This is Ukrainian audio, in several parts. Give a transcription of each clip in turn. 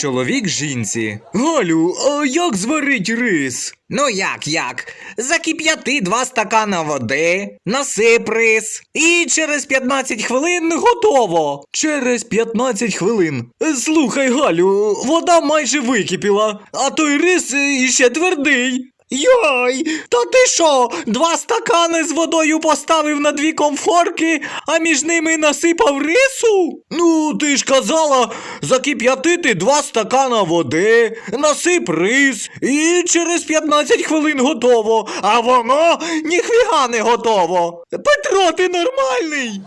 Чоловік жінці. Галю, а як зварить рис? Ну як як? Закип'яти два стакана води, насип рис, і через 15 хвилин готово. Через 15 хвилин. Слухай, Галю, вода майже википіла, а той рис іще твердий. Йой, та ти що? Два стакани з водою поставив на дві комфорки, а між ними насипав рису? Ну, ти ж казала, закип'ятити два стакана води, насип рис, і через 15 хвилин готово. А воно ніхвіга не готово. Петро, ти нормальний?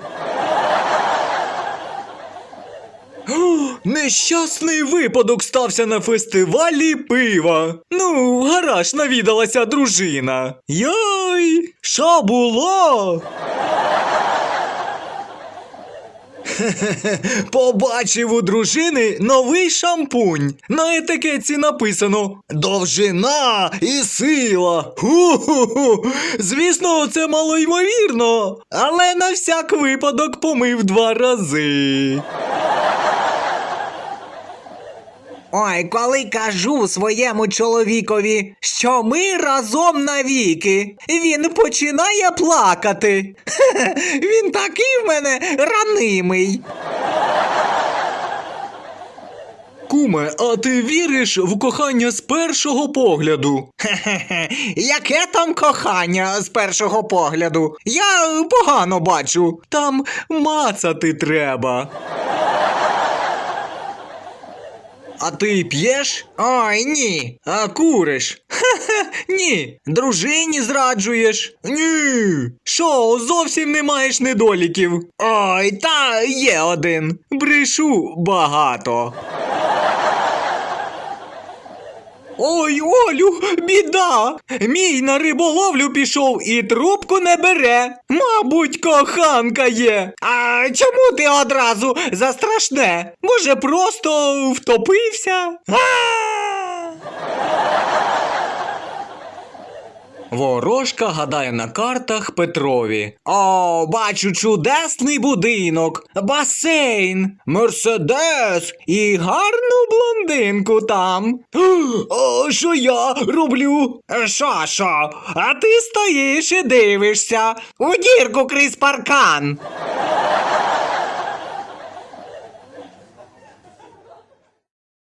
О, Нещасний випадок стався на фестивалі пива. Ну, в гараж навідалася дружина. Йой, що було? Побачив у дружини новий шампунь. На етикетці написано Довжина і сила. Ху-ху-ху. Звісно, це малоймовірно, але на всяк випадок помив два рази. Ой, коли кажу своєму чоловікові, що ми разом навіки, він починає плакати. Хе-хе, Він такий в мене ранимий. Куме, а ти віриш в кохання з першого погляду? Хе-хе-хе, Яке там кохання з першого погляду? Я погано бачу. Там мацати треба. А ти п'єш? Ой, ні. А куриш? Ха-ха, ні. Дружині зраджуєш? Ні. Що, зовсім не маєш недоліків? Ой, та є один. Брешу багато. Ой, Олю, біда! Мій на риболовлю пішов і трубку не бере. Мабуть, коханка є. А чому ти одразу за страшне? Може, просто втопився? Ворожка гадає на картах Петрові. О, бачу чудесний будинок, басейн, мерседес і гарну блондинку там. О, що я роблю? Що, що? А ти стоїш і дивишся. У дірку крізь паркан.